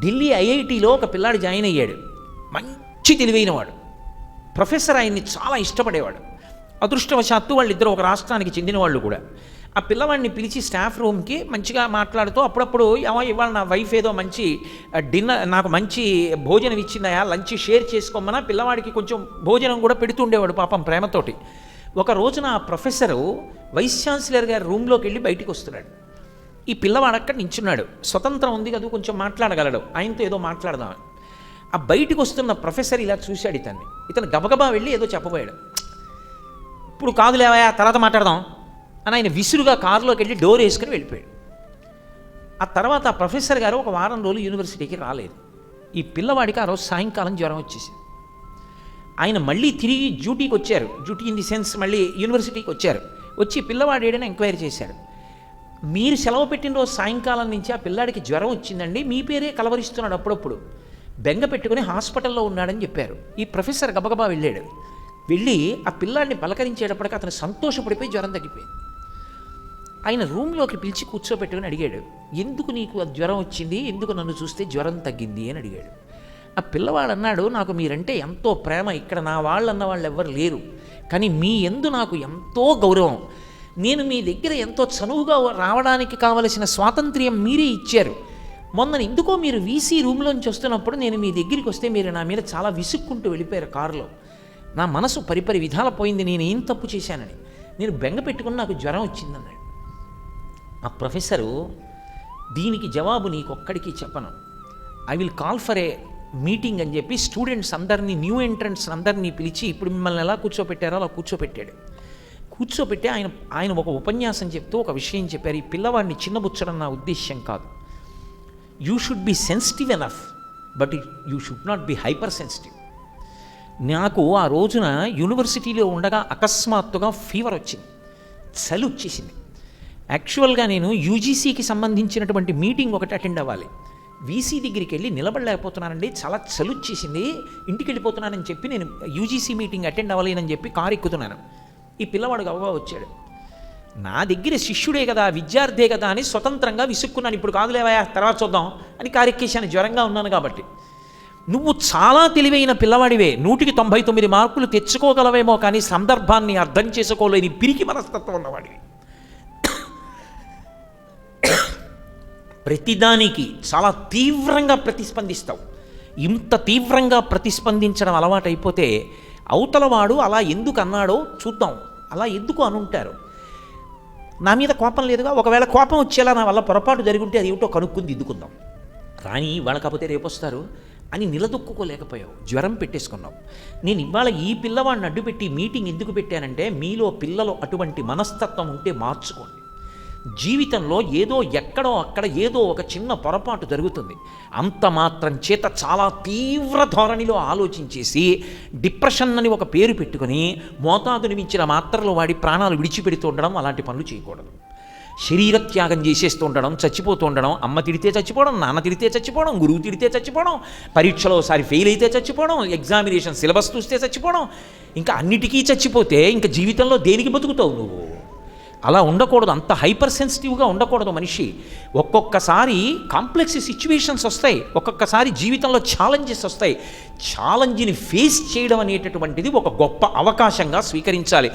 ఢిల్లీ ఐఐటిలో ఒక పిల్లాడు జాయిన్ అయ్యాడు. మంచి తెలివైనవాడు. ప్రొఫెసర్ ఆయన్ని చాలా ఇష్టపడేవాడు. అదృష్టవశాత్తు వాళ్ళిద్దరూ ఒక రాష్ట్రానికి చెందిన వాళ్ళు కూడా. ఆ పిల్లవాడిని పిలిచి స్టాఫ్ రూమ్కి మంచిగా మాట్లాడుతూ అప్పుడప్పుడు ఏమో ఇవాళ నా వైఫ్ ఏదో మంచి డిన్నర్ నాకు మంచి భోజనం ఇచ్చిందయా లంచ్ షేర్ చేసుకోమన్నా పిల్లవాడికి కొంచెం భోజనం కూడా పెడుతుండేవాడు పాపం ప్రేమతోటి. ఒక రోజున ఆ ప్రొఫెసరు వైస్ ఛాన్సలర్ గారి రూమ్లోకి వెళ్ళి బయటికి వస్తున్నాడు ఈ పిల్లవాడు అక్కడ నించున్నాడు. స్వతంత్రం ఉంది కదా కొంచెం మాట్లాడగలడు. ఆయనతో ఏదో మాట్లాడదామని ఆ బయటికి వస్తున్న ప్రొఫెసర్ ఇలా చూశాడు ఇతన్ని. ఇతను గబగబా వెళ్ళి ఏదో చెప్పబోయాడు. ఇప్పుడు కాదులేవయా తర్వాత మాట్లాడదాం అని ఆయన విసురుగా కారులోకి వెళ్ళి డోర్ వేసుకుని వెళ్ళిపోయాడు. ఆ తర్వాత ఆ ప్రొఫెసర్ గారు ఒక వారం రోజులు యూనివర్సిటీకి రాలేదు. ఈ పిల్లవాడికి ఆ రోజు సాయంకాలం జ్వరం వచ్చేసింది. ఆయన మళ్ళీ తిరిగి డ్యూటీకి వచ్చారు. డ్యూటీ ఇన్ ది సెన్స్ మళ్ళీ యూనివర్సిటీకి వచ్చారు. వచ్చి పిల్లవాడు ఏడైనా ఎంక్వైరీ చేశారు మీరు సెలవు పెట్టిన రోజు సాయంకాలం నుంచి ఆ పిల్లాడికి జ్వరం వచ్చిందండి మీ పేరే కలవరిస్తున్నాడు అప్పుడప్పుడు. బెంగ పెట్టుకుని హాస్పిటల్లో ఉన్నాడని చెప్పారు. ఈ ప్రొఫెసర్ గబగబా వెళ్ళాడు. వెళ్ళి ఆ పిల్లాడిని పలకరించేటప్పటికి అతను సంతోషపడిపోయి జ్వరం తగ్గిపోయింది. ఆయన రూమ్లోకి పిలిచి కూర్చోబెట్టుకుని అడిగాడు ఎందుకు నీకు జ్వరం వచ్చింది? ఎందుకు నన్ను చూస్తే జ్వరం తగ్గింది? అని అడిగాడు. ఆ పిల్లవాడు అన్నాడు నాకు మీరంటే ఎంతో ప్రేమ. ఇక్కడ నా వాళ్ళు అన్న వాళ్ళు ఎవ్వరు లేరు. కానీ మీ ఎందు నాకు ఎంతో గౌరవం. నేను మీ దగ్గర ఎంతో చనువుగా రావడానికి కావలసిన స్వాతంత్ర్యం మీరే ఇచ్చారు. మొన్న ఎందుకో మీరు వీసీ రూమ్లోంచి వస్తున్నప్పుడు నేను మీ దగ్గరికి వస్తే మీరు నా మీద చాలా విసుక్కుంటూ వెళ్ళిపోయారు కారులో. నా మనసు పరిపరి విధాల పోయింది నేను ఏం తప్పు చేశానని. నేను బెంగ పెట్టుకుని నాకు జ్వరం వచ్చిందన్నాడు. ఆ ప్రొఫెసరు దీనికి జవాబు నీకొక్కడికి చెప్పను. I will call for a meeting అని చెప్పి స్టూడెంట్స్ అందరినీ న్యూ ఎంట్రన్స్ అందరినీ పిలిచి ఇప్పుడు మిమ్మల్ని ఎలా కూర్చోపెట్టారో అలా కూర్చోపెట్టాడు. కూర్చోపెట్టి ఆయన ఆయన ఒక ఉపన్యాసం చెప్తూ ఒక విషయం చెప్పారు. ఈ పిల్లవాడిని చిన్నబుచ్చడం నా ఉద్దేశ్యం కాదు. You should be sensitive enough but you should not be hyper sensitive నాకు ఆ రోజున యూనివర్సిటీలో ఉండగా అకస్మాత్తుగా ఫీవర్ వచ్చింది. చలి వచ్చేసింది. యాక్చువల్గా నేను యూజీసీకి సంబంధించినటువంటి మీటింగ్ ఒకటి అటెండ్ అవ్వాలి. వీసీ దగ్గరికి వెళ్ళి నిలబడలేకపోతున్నానండి. చాలా చలి వచ్చేసింది. ఇంటికి వెళ్ళిపోతున్నానని చెప్పి నేను యూజీసీ మీటింగ్ అటెండ్ అవ్వలేనని చెప్పి కారు ఎక్కుతున్నాను. ఈ పిల్లవాడు గవ్వగా వచ్చాడు. నా దగ్గర శిష్యుడే కదా విద్యార్థే కదా అని స్వతంత్రంగా విసుక్కున్నాను. ఇప్పుడు కాదులేవా తర్వాత చూద్దాం అని కారెక్కేశాను. జ్వరంగా ఉన్నాను కాబట్టి. నువ్వు చాలా తెలివైన పిల్లవాడివే. నూటికి తొంభై తొమ్మిది మార్కులు తెచ్చుకోగలవేమో కానీ సందర్భాన్ని అర్థం చేసుకోలేని పిరికి మనస్తత్వం ఉన్నవాడివి. ప్రతిదానికి చాలా తీవ్రంగా ప్రతిస్పందిస్తావు. ఇంత తీవ్రంగా ప్రతిస్పందించడం అలవాటైపోతే అవతలవాడు అలా ఎందుకు అన్నాడో చూద్దాం. అలా ఎందుకు అనుంటారు నా మీద కోపం లేదుగా ఒకవేళ కోపం వచ్చేలా నా వల్ల పొరపాటు జరుగుంటే అది ఏమిటో కనుక్కుంది దిద్దుకుందాం రాని ఇవాళ కాకపోతే రేపు వస్తారు అని నిలదొక్కుకోలేకపోయావు. జ్వరం పెట్టేసుకున్నావు. నేను ఇవాళ ఈ పిల్లవాడిని అడ్డుపెట్టి మీటింగ్ ఎందుకు పెట్టానంటే మీలో పిల్లలు అటువంటి మనస్తత్వం ఉంటే మార్చుకోండి. జీవితంలో ఏదో ఎక్కడో అక్కడ ఏదో ఒక చిన్న పొరపాటు జరుగుతుంది. అంత మాత్రం చేత చాలా తీవ్ర ధోరణిలో ఆలోచించేసి డిప్రెషన్ అని ఒక పేరు పెట్టుకుని మోతాదుని మించిన మాత్రలు వాడి ప్రాణాలు విడిచిపెడుతూ ఉండడం అలాంటి పనులు చేయకూడదు. శరీర త్యాగం చేసేస్తూ ఉండడం చచ్చిపోతూ ఉండడం అమ్మ తిడితే చచ్చిపోవడం నాన్న తిడితే చచ్చిపోవడం గురువు తిడితే చచ్చిపోవడం పరీక్షలో ఒకసారి ఫెయిల్ అయితే చచ్చిపోవడం ఎగ్జామినేషన్ సిలబస్ చూస్తే చచ్చిపోవడం ఇంకా అన్నిటికీ చచ్చిపోతే ఇంకా జీవితంలో దేనికి బతుకుతావు నువ్వు? అలా ఉండకూడదు అంత హైపర్ సెన్సిటివ్గా ఉండకూడదు మనిషి. ఒక్కొక్కసారి కాంప్లెక్స్ సిచ్యువేషన్స్ వస్తాయి ఒక్కొక్కసారి జీవితంలో ఛాలెంజెస్ వస్తాయి. ఛాలెంజ్ని ఫేస్ చేయడం అనేటటువంటిది ఒక గొప్ప అవకాశంగా స్వీకరించాలి.